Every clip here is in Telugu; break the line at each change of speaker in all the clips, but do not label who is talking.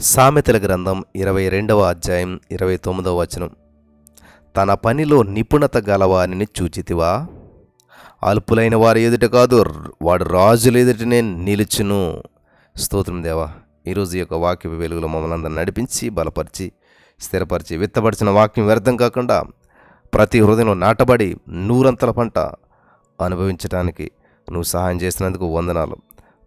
సామెతల గ్రంథం ఇరవై రెండవ అధ్యాయం ఇరవై తొమ్మిదవ వచనం. తన పనిలో నిపుణత గలవారిని చూచితివా? అల్పులైన వారి ఎదుట కాదు వాడు రాజుల ఎదుటనే నిలుచును. స్తోత్రం దేవా ఈరోజు యొక్క వాక్య వెలుగులో మమ్మల్ని నడిపించి బలపరిచి స్థిరపరిచి విత్తపరిచిన వాక్యం వ్యర్థం కాకుండా ప్రతి హృదయంలో నాటబడి నూరంతల పంట అనుభవించడానికి నువ్వు సహాయం చేసినందుకు వందనాలు.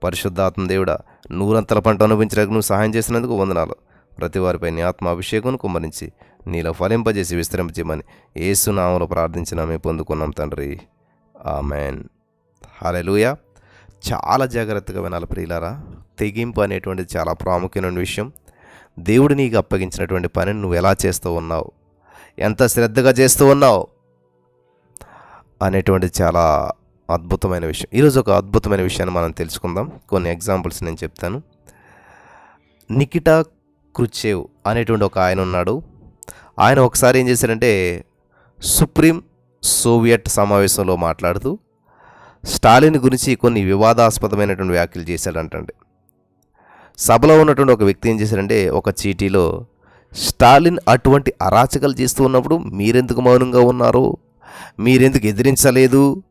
పరిశుద్ధాత్మ దేవుడా నూరంతల పంట అనుభవించడానికి నువ్వు సహాయం చేసినందుకు వందనాలు. ప్రతి వారిపై నీ ఆత్మ అభిషేకం కుమ్మరించి నీలో ఫలింపజేసి విస్తరింపజేయమని ఏసునామలో ప్రార్థించినామే పొందుకున్నాం తండ్రి. ఆమెన్. హాలెలూయా చాలా జాగ్రత్తగా వినాలి ప్రియులారా. తెగింపు అనేటువంటిది చాలా ప్రాముఖ్యమైన విషయం. దేవుడు నీకు అప్పగించినటువంటి పనిని నువ్వు ఎలా చేస్తూ ఉన్నావు? ఎంత శ్రద్ధగా చేస్తూ ఉన్నావు? అనేటువంటిది చాలా అద్భుతమైన విషయం. ఈరోజు ఒక అద్భుతమైన విషయాన్ని మనం తెలుసుకుందాం. కొన్ని ఎగ్జాంపుల్స్ నేను చెప్తాను. నికిటా క్రుచేవ్ అనేటువంటి ఒక ఆయన ఉన్నాడు. ఆయన ఒకసారి ఏం చేశారంటే సుప్రీం సోవియట్ సమావేశంలో మాట్లాడుతూ స్టాలిన్ గురించి కొన్ని వివాదాస్పదమైనటువంటి వ్యాఖ్యలు చేశాడంటండి. సభలో ఉన్నటువంటి ఒక వ్యక్తి ఏం చేశారంటే ఒక చీటీలో స్టాలిన్ అటువంటి అరాచకాలు చేస్తూ ఉన్నప్పుడు మీరెందుకు మౌనంగా ఉన్నారు? మీరెందుకు ఎదిరించలేదు?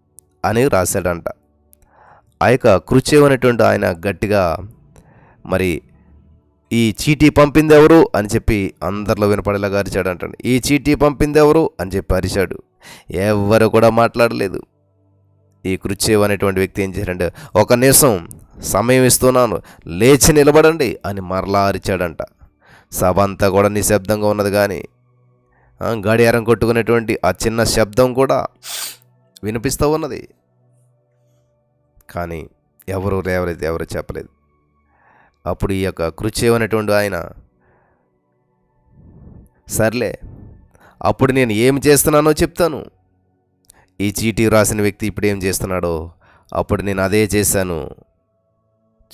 అని రాశాడంట. ఆ యొక్క కృచేవ్ అనేటువంటి ఆయన గట్టిగా మరి ఈ చీటీ పంపింది ఎవరు అని చెప్పి అందరిలో వినపడేలాగా అరిచాడంట ఈ చీటీ పంపింది ఎవరు అని చెప్పి అరిచాడు. ఎవరు కూడా మాట్లాడలేదు. ఈ కృచేవ్ అనేటువంటి వ్యక్తి ఏం చేశాడంటే ఒక నిమిషం సమయం ఇస్తున్నాను లేచి నిలబడండి అని మరలా అరిచాడంట. సభ అంతా కూడా నిశ్శబ్దంగా ఉన్నది కానీ గడియారం కొట్టుకునేటువంటి ఆ చిన్న శబ్దం కూడా వినిపిస్తూ ఉన్నది. కానీ ఎవరు లేవలేదు ఎవరు చెప్పలేదు. అప్పుడు ఈ యొక్క కృచేవ్ అనేటువంటి ఆయన సర్లే అప్పుడు నేను ఏం చేస్తున్నానో చెప్తాను. ఈ చీటీ రాసిన వ్యక్తి ఇప్పుడు ఏం చేస్తున్నాడో అప్పుడు నేను అదే చేశాను.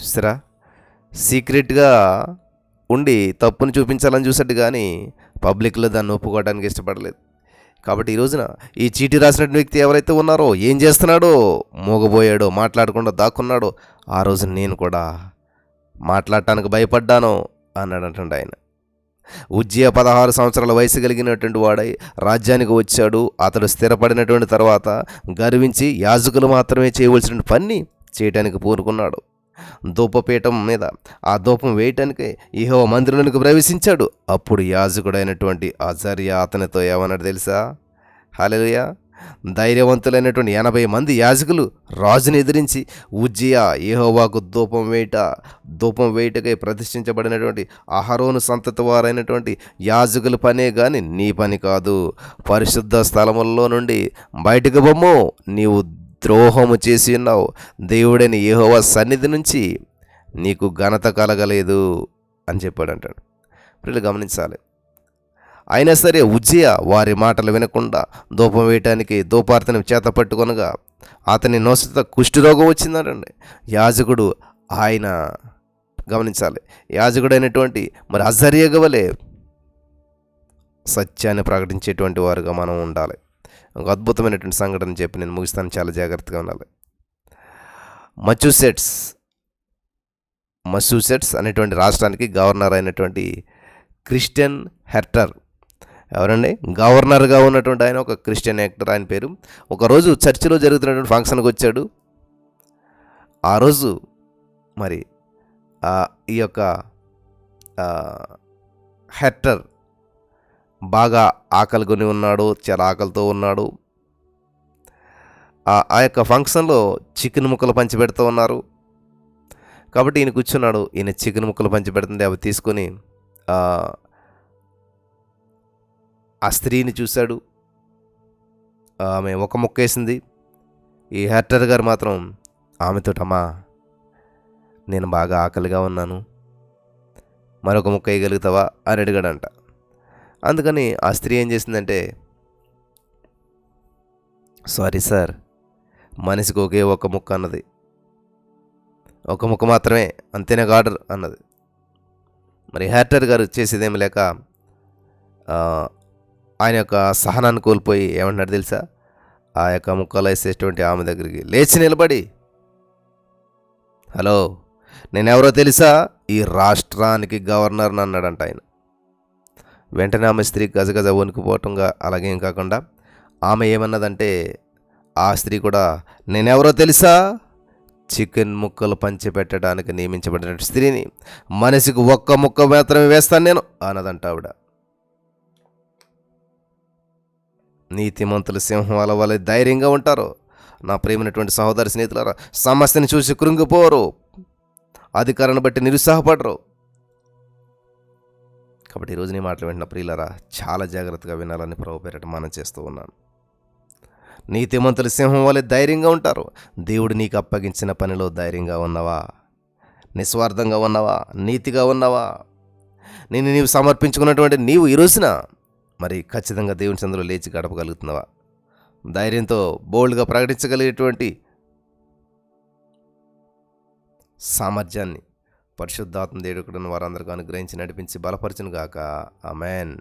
చూస్తారా? సీక్రెట్గా ఉండి తప్పును చూపించాలని చూసాడు కానీ పబ్లిక్లో దాన్ని ఒప్పుకోవడానికి ఇష్టపడలేదు. కాబట్టి ఈ రోజున ఈ చీటీ రాసినటువంటి వ్యక్తి ఎవరైతే ఉన్నారో ఏం చేస్తున్నాడో? మోగబోయాడో మాట్లాడకుండా దాక్కున్నాడో. ఆ రోజున నేను కూడా మాట్లాడటానికి భయపడ్డాను అన్నాడంటండి ఆయన. ఉజ్జయ పదహారు సంవత్సరాల వయసు కలిగినటువంటి వాడై రాజ్యానికి వచ్చాడు. అతడు స్థిరపడినటువంటి తర్వాత గర్వించి యాజకులు మాత్రమే చేయవలసిన పని చేయటానికి పూనుకున్నాడు. ధూపపీఠం మీద. ఆ ధూపం వేయటానికి ఇహో మందిరంలోనికి ప్రవేశించాడు. అప్పుడు యాజకుడైనటువంటి ఆచార్య అతనితో ఏమన్నాడు తెలుసా? హాలేలుయా ధైర్యవంతులైనటువంటి ఎనభై మంది యాజకులు రాజుని ఎదిరించి ఉజ్జియా ఏహోవాకు ధూపం వేయట ధూపం వేయటకై ప్రతిష్ఠించబడినటువంటి అహరోను సంతతి వారైనటువంటి యాజకుల పనే కానీ నీ పని కాదు. పరిశుద్ధ స్థలముల్లో నుండి బయటకు బొమ్ము నీవు ద్రోహము చేసి ఉన్నావు. దేవుడని యహోవ సన్నిధి నుంచి నీకు ఘనత కలగలేదు అని చెప్పాడు అంటాడు వీళ్ళు గమనించాలి. అయినా సరే ఉజ్జయ వారి మాటలు వినకుండా ధూపం వేయటానికి ధూపార్తని చేత పట్టుకొనగా అతని నోసత కుష్ఠరోగం వచ్చిందంటండి. యాజకుడు ఆయన గమనించాలి. యాజకుడైనటువంటి మరి అజర్యగవలే సత్యాన్ని ప్రకటించేటువంటి వారుగా మనం ఉండాలి. ఒక అద్భుతమైనటువంటి సంఘటన చెప్పి నేను ముగిస్తాను. చాలా జాగ్రత్తగా ఉండాలి. మచ్యూసెట్స్ మసూసెట్స్ అనేటువంటి రాష్ట్రానికి గవర్నర్ అయినటువంటి క్రిస్టియన్ హెర్టర్. ఎవరండి? గవర్నర్గా ఉన్నటువంటి ఆయన ఒక క్రిస్టియన్ యాక్టర్ ఆయన పేరు. ఒకరోజు చర్చిలో జరుగుతున్నటువంటి ఫంక్షన్కి వచ్చాడు. ఆ రోజు మరి ఈ యొక్క హెర్టర్ బాగా ఆకలికొని ఉన్నాడు చాలా ఆకలితో ఉన్నాడు. ఆ యొక్క ఫంక్షన్లో చికెన్ ముక్కలు పంచి పెడుతూ ఉన్నారు. కాబట్టి ఈయన కూర్చున్నాడు. ఈయన చికెన్ ముక్కలు పంచి పెడుతుంది అవి తీసుకొని ఆ, స్త్రీని చూశాడు. ఆమె ఒక ముక్క వేసింది. ఈ హెర్టర్ గారు మాత్రం ఆమెతోటమ్మా నేను బాగా ఆకలిగా ఉన్నాను. మరొక ముక్క వేయగలుగుతావా? అని అడిగాడంట. అందుకని ఆ స్త్రీ ఏం చేసిందంటే సారీ సార్ మనిషికి ఒకే ఒక ముక్క అన్నది. ఒక ముక్క మాత్రమే అంతేనే ఆర్డర్ అన్నది. మరి హ్యాటర్ గారు చేసేదేమి లేక ఆయన యొక్క సహనాన్ని కోల్పోయి ఏమంటున్నాడు తెలుసా? ఆ యొక్క ముక్కలు వేసేటువంటి ఆమె దగ్గరికి లేచి నిలబడి. హలో నేనెవరో తెలుసా? ఈ రాష్ట్రానికి గవర్నర్ అన్నాడంట ఆయన. వెంటనే ఆమె స్త్రీ గజగజ వణుకుపోవటంగా అలాగేం కాకుండా ఆమె ఏమన్నదంటే ఆ స్త్రీ కూడా నేనెవరో తెలుసా? చికెన్ ముక్కలు పంచిపెట్టడానికి నియమించబడిన స్త్రీని మనిషికి ఒక్క ముక్క మాత్రమే వేస్తాను నేను అన్నదంట ఆవిడ. నీతిమంతులు సింహాల వాళ్ళు ధైర్యంగా ఉంటారు. నా ప్రేమైనటువంటి సహోదరి స్నేహితులారా సమస్యని చూసి కృంగిపోరు. అధికారాన్ని బట్టి నిరుత్సాహపడరు. కాబట్టి ఈరోజు నీ మాటలు వింటున్న ప్రియులరా చాలా జాగ్రత్తగా వినాలని ప్రభు పేరట మనం చేస్తూ ఉన్నాను. నీతిమంతులు సింహం వలె ధైర్యంగా ఉంటారు. దేవుడు నీకు అప్పగించిన పనిలో ధైర్యంగా ఉన్నావా? నిస్వార్థంగా ఉన్నావా? నీతిగా ఉన్నావా? నేను నీవు సమర్పించుకున్నటువంటి నీవు ఈ రోజున మరి ఖచ్చితంగా దేవుని చంద్రులు లేచి గడపగలుగుతున్నావా? ధైర్యంతో బోల్డ్గా ప్రకటించగలిగేటువంటి సామర్థ్యాన్ని పరిశుద్ధాత్మ దేవుడు వారందరికీ అనుగ్రహించి నడిపించి బలపరచును గాక ఆమెన్.